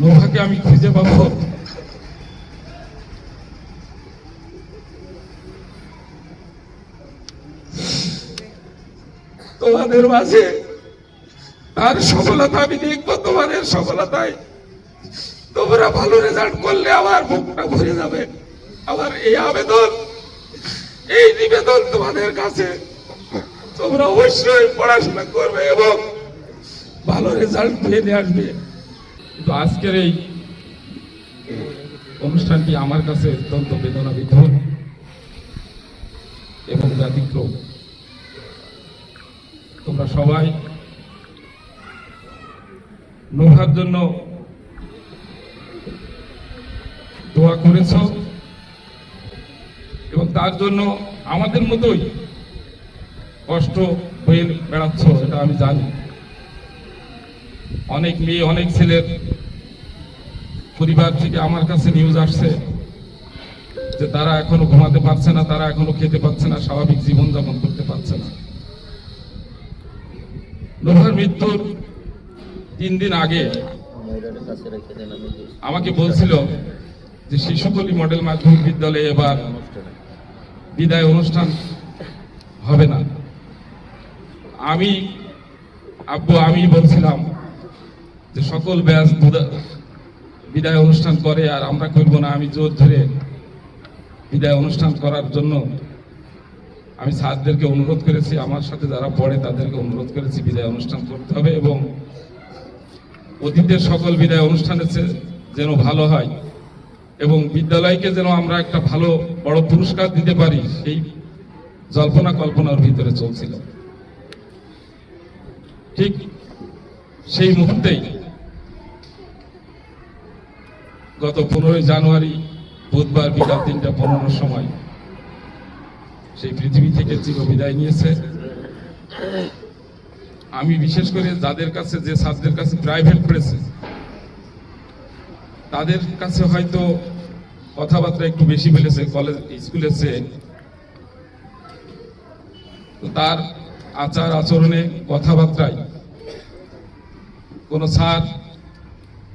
নোভাকে আমি খুঁজে পাবো। তোমাদের মাঝে তার সফলতা আমি দেখব, তোমাদের সফলতায়। তোমরা ভালো রেজাল্ট করলে আমার বুকটা ভরে যাবে। আমার এই আবেদন, এই নিবেদন তোমাদের কাছে। তোমরা অবশ্যই পড়াশোনা করবে এবং ভালো রেজাল্ট পেয়ে আসবে। কিন্তু আজকের এই অনুষ্ঠানটি আমার কাছে অত্যন্ত বেদনা বিধর এবং ব্যতিক্রম। তোমরা সবাই নোহার জন্য দোয়া করেছ এবং তার জন্য আমাদের মতোই কষ্ট হয়ে বেড়াচ্ছ এটা আমি জানি। অনেক মেয়ে, অনেক ছেলের পরিবার থেকে আমার কাছে নিউজ আসছে যে তারা এখনও ঘুমাতে পারছে না, তারা এখনও খেতে পারছে না, স্বাভাবিক জীবনযাপন করতে পারছে না। নোভার মৃত্যুর তিন দিন আগে আমাকে বলছিল যে শিশুকলি মডেল মাধ্যমিক বিদ্যালয়ে এবার বিদায় অনুষ্ঠান হবে না। আমি, আব্বু, আমি বলছিলাম যে সকল বুদা- বিদায় অনুষ্ঠান করে আর আমরা করব না, আমি জোর ধরে বিদায় অনুষ্ঠান করার জন্য আমি স্যারদেরকে অনুরোধ করেছি, আমার সাথে যারা পড়ে তাদেরকে অনুরোধ করেছি বিদায় অনুষ্ঠান করতে হবে এবং অতীতের সকল বিদায় অনুষ্ঠানের যেন ভালো হয় এবং বিদ্যালয়কে যেন আমরা একটা ভালো, বড় পুরস্কার দিতে পারি, সেই জল্পনা কল্পনার ভিতরে চলছিল। ঠিক সেই মুহূর্তেই গত পনেরোই জানুয়ারি বুধবার বিকাল তিনটা পনেরোর সময় সেই পৃথিবী থেকে চির বিদায় নিয়েছে। আমি বিশেষ করে যাদের কাছে, যে ছাত্রদের কাছে প্রাইভেট পড়েছে, তাদের কাছে হয়তো কথাবার্তা একটু বেশি বলেছে কলেজ স্কুলের চেয়ে। তার আচার আচরণে, কথাবার্তায় কোনো স্যার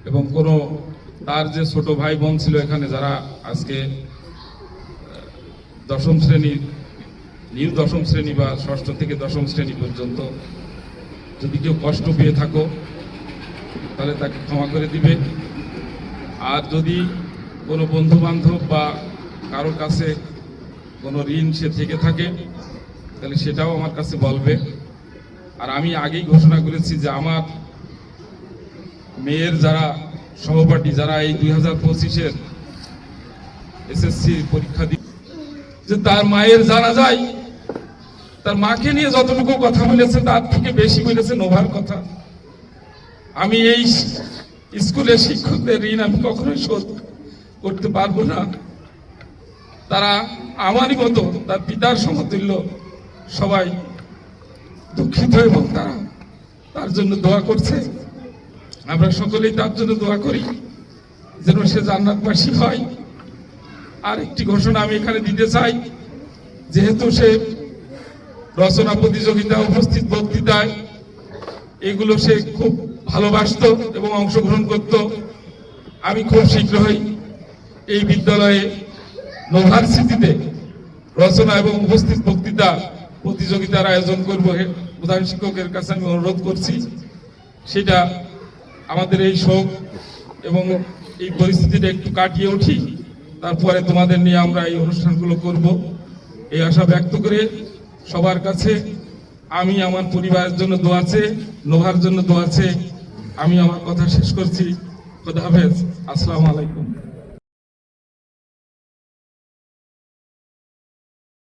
এবং কোনো তার যে ছোট ভাই বোন ছিল এখানে যারা আজকে দশম শ্রেণির নিউ দশম শ্রেণি বা ষষ্ঠ থেকে দশম শ্রেণি পর্যন্ত যদি কেউ কষ্ট পেয়ে থাকো, তাহলে তাকে ক্ষমা করে দিবে। আর যদি কোনো বন্ধু বান্ধব বা কারোর কাছে কোনো ঋণ সে থেকে থাকে, তাহলে সেটাও আমার কাছে বলবে। আর আমি আগেই ঘোষণা করেছি যে আমার মেয়ের যারা সহপাঠী যারা এই দুই হাজার পঁচিশের এসএসসি পরীক্ষা দি যে তার মায়ের জানা যায়, তার মাকে নিয়ে যতটুকু কথা বলেছে, তার থেকে বেশি বলেছে নোভার কথা। আমি এই স্কুলের শিক্ষকদের ঋণ আমি কখনোই শোধ করতে পারব না। তারা আমারই মতো, তার পিতার সমতুল্য, সবাই দুঃখিত এবং তারা তার জন্য দোয়া করছে। আমরা সকলেই তার জন্য দোয়া করি, যেন সে জান্নাতবাসী হয়। আর একটি ঘোষণা আমি এখানে দিতে চাই, যেহেতু সে রচনা প্রতিযোগিতা উপস্থিত বক্তৃতায়, এগুলো সে খুব ভালোবাসতো এবং অংশগ্রহণ করত। আমি খুব শীঘ্রই এই বিদ্যালয়ে নোভার স্মৃতিতে রচনা এবং উপস্থিত বক্তৃতা প্রতিযোগিতার আয়োজন করব। প্রধান শিক্ষকের কাছে আমি অনুরোধ করছি, সেটা আমাদের এই শোক এবং এই পরিস্থিতিটা একটু কাটিয়ে উঠি। তারপরে তোমাদের নিয়ে আমরা এই অনুষ্ঠানগুলো করব। এই আশা ব্যক্ত করে সবার কাছে আমি আমার পরিবারের জন্য দোয়াছে নোভার জন্য দোয়াছে আমি আমার কথা শেষ করছি। খোদা হাফেজ। আসসালামু আলাইকুম।